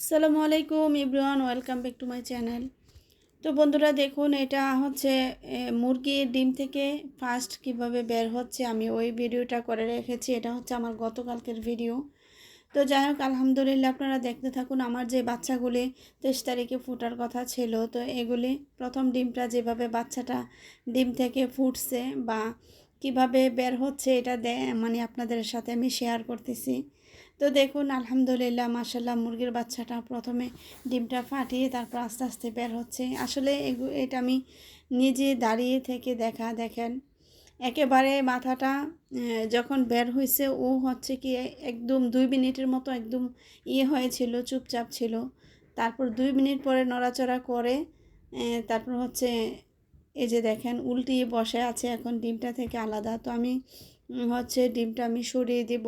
আসসালামু আলাইকুম Ibran welcome back to my channel. তো বন্ধুরা দেখুন, এটা হচ্ছে মুরগির ডিম থেকে ফার্স্ট কীভাবে বের হচ্ছে, আমি ওই ভিডিওটা করে রেখেছি, এটা হচ্ছে আমার গতকালকের ভিডিও। তো যাই হোক, আলহামদুলিল্লাহ আপনারা দেখতে থাকুন, আমার যে বাচ্চাগুলি তেইশ তারিখে ফুটার কথা ছিল, তো এগুলি প্রথম ডিমটা যেভাবে বাচ্চাটা ডিম থেকে ফুটছে বা কীভাবে বের হচ্ছে, এটা দে মানে আপনাদের সাথে আমি শেয়ার করতেছি। তো দেখুন, আলহামদুলিল্লাহ মাসাল্লাহ মুরগির বাচ্চাটা প্রথমে ডিমটা ফাটিয়ে তারপর আস্তে আস্তে বের হচ্ছে। আসলে এটা আমি নিজে দাঁড়িয়ে থেকে দেখা, দেখেন। একেবারে মাথাটা যখন বের হয়েছে ও হচ্ছে কি, একদম দুই মিনিটের মতো একদম ইয়ে হয়েছিল, চুপচাপ ছিল। তারপর দুই মিনিট পরে নড়াচড়া করে তারপর হচ্ছে এই যে দেখেন, উল্টিয়ে বসে আছে এখন ডিমটা থেকে আলাদা। তো আমি হচ্ছে ডিমটা আমি সরিয়ে দেব।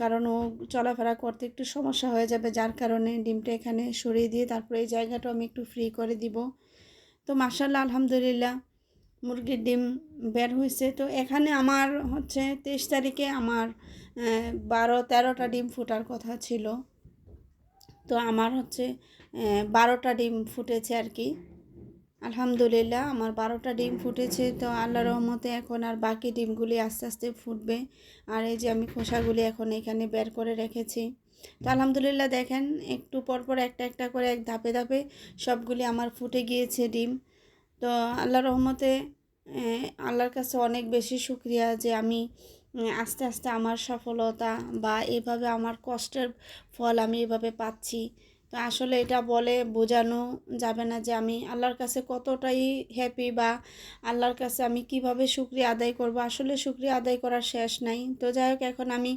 কারণ ও চলাফেরা করতে একটু সমস্যা হয়ে যাবে, যার কারণে ডিমটা এখানে সরিয়ে দিয়ে তারপরে এই জায়গাটা আমি একটু ফ্রি করে দিব। তো মার্শাল্লাহ আলহামদুলিল্লাহ, মুরগির ডিম বের হয়েছে। তো এখানে আমার হচ্ছে তেইশ তারিখে আমার বারো, তেরোটা ডিম ফোটার কথা ছিল। তো আমার হচ্ছে বারোটা ডিম ফুটেছে আর কি। আলহামদুলিল্লাহ, আমার বারোটা ডিম ফুটেছে। তো আল্লাহ রহমতে এখন আর বাকি ডিমগুলি আস্তে আস্তে ফুটবে। আর এই যে আমি খোসাগুলি এখন এখানে বের করে রেখেছি। তো আলহামদুলিল্লাহ দেখেন, একটু পর পর একটা একটা করে এক ধাপে ধাপে সবগুলি আমার ফুটে গিয়েছে ডিম। তো আল্লাহ রহমতে আল্লাহর কাছে অনেক বেশি শুক্রিয়া যে আমি আস্তে আস্তে আমার সফলতা বা এভাবে আমার কষ্টের ফল আমি এভাবে পাচ্ছি। তো আসলে এটা বলে বোঝানো যাবে না যে আমি আল্লাহর কাছে কতটাই হ্যাপি বা আল্লাহর কাছে আমি কীভাবে শুক্রিয়া আদায় করব। আসলে শুক্রিয়া আদায় করার শেষ নাই। তো যাই হোক, এখন আমি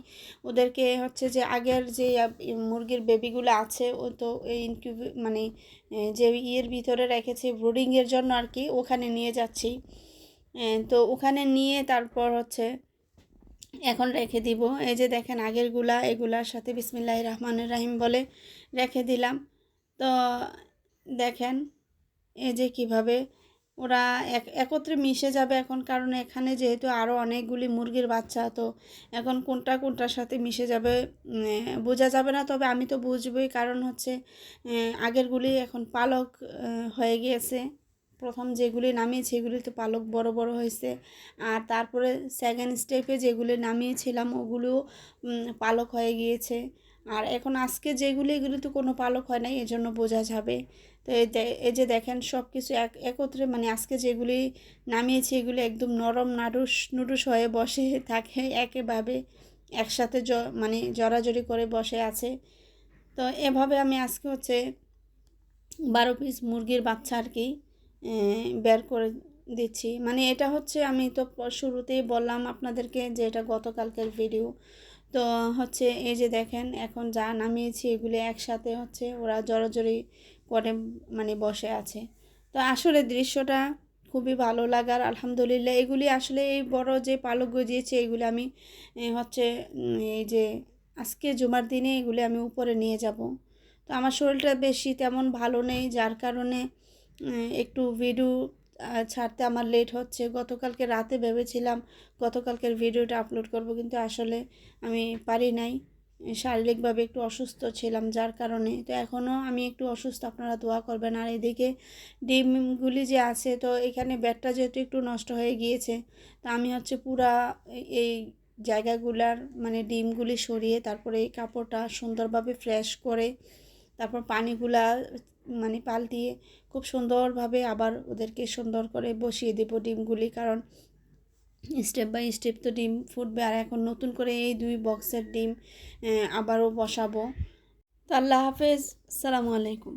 ওদেরকে হচ্ছে যে আগের যে মুরগির বেবিগুলো আছে, ও তো এই ইনকিউব মানে যে ইয়ের ভিতরে রেখেছি ব্রুডিংয়ের জন্য আর কি, ওখানে নিয়ে যাচ্ছি। তো ওখানে নিয়ে তারপর হচ্ছে এখন রেখে দিব। এই যে দেখেন আগেরগুলা এগুলার সাথে বিসমিল্লাহ রহমানুর রাহিম বলে রেখে দিলাম। তো দেখেন, এই যে কীভাবে ওরা এক, একত্রে মিশে যাবে এখন, কারণ এখানে যেহেতু আরও অনেকগুলি মুরগির বাচ্চা, তো এখন কোনটা কোনটার সাথে মিশে যাবে বোঝা যাবে না। তবে আমি তো বুঝবই, কারণ হচ্ছে আগেরগুলি এখন পালক হয়ে গিয়েছে। প্রথম যেগুলি নামিয়েছি, এগুলি তো পালক বড় বড় হয়েছে। আর তারপরে সেকেন্ড স্টেপে যেগুলি নামিয়েছিলাম, ওগুলো পালক হয়ে গিয়েছে। আর এখন আজকে যেগুলি, এগুলি তো কোনো পালক হয় নাই, এজন্য বোঝা যাবে। তো এই যে দেখেন সব কিছু এক, একত্রে মানে আজকে যেগুলি নামিয়েছি, এগুলি একদম নরম নাড়ুস, নুডুস হয়ে বসে থাকে, একেভাবে একসাথে জ মানে জড়াজড়ি করে বসে আছে। তো এভাবে আমি আজকে হচ্ছে বারো পিস মুরগির বাচ্চা আর কি বের করে দিচ্ছি। মানে এটা হচ্ছে আমি তো শুরুতেই বললাম আপনাদেরকে যে এটা গতকালকের ভিডিও তো হচ্ছে এই যে দেখেন, এখন যা নামিয়েছি এগুলি একসাথে হচ্ছে ওরা জড়াজড়ি করে মানে বসে আছে। তো আসলে দৃশ্যটা খুবই ভালো লাগার, আলহামদুলিল্লাহ। এগুলি আসলে এই বড় যে পালক গজিয়েছে, এগুলি আমি হচ্ছে এই যে আজকে জুমার দিনে এগুলি আমি উপরে নিয়ে যাব। তো আমার শরীরটা বেশি তেমন ভালো নেই, যার কারণে একটু ভিডিও ছাড়তে আমার লেট হচ্ছে। গতকালকে রাতে ভেবেছিলাম গতকালকের ভিডিওটা আপলোড করব, কিন্তু আসলে আমি পারি নাই। শারীরিকভাবে একটু অসুস্থ ছিলাম, যার কারণে। তো এখনও আমি একটু অসুস্থ, আপনারা দোয়া করবেন। আর এদিকে ডিমগুলি যে আছে, তো এখানে ব্যাটটা যেহেতু একটু নষ্ট হয়ে গিয়েছে, তা আমি হচ্ছে পুরা এই- জায়গাগুলার মানে ডিমগুলি সরিয়ে, তারপরে এই কাপড়টা সুন্দরভাবে ফ্রেশ করে তারপর পানিগুলা মানে পাল্টিয়ে খুব সুন্দরভাবে আবার ওদেরকে সুন্দর করে বসিয়ে দেবো ডিমগুলি। কারণ স্টেপ বাই স্টেপ তো ডিম ফুটবে আর এখন নতুন করে এই দুই বক্সের ডিম আবারও বসাবো। তো আল্লাহ হাফেজ। সালামু আলাইকুম।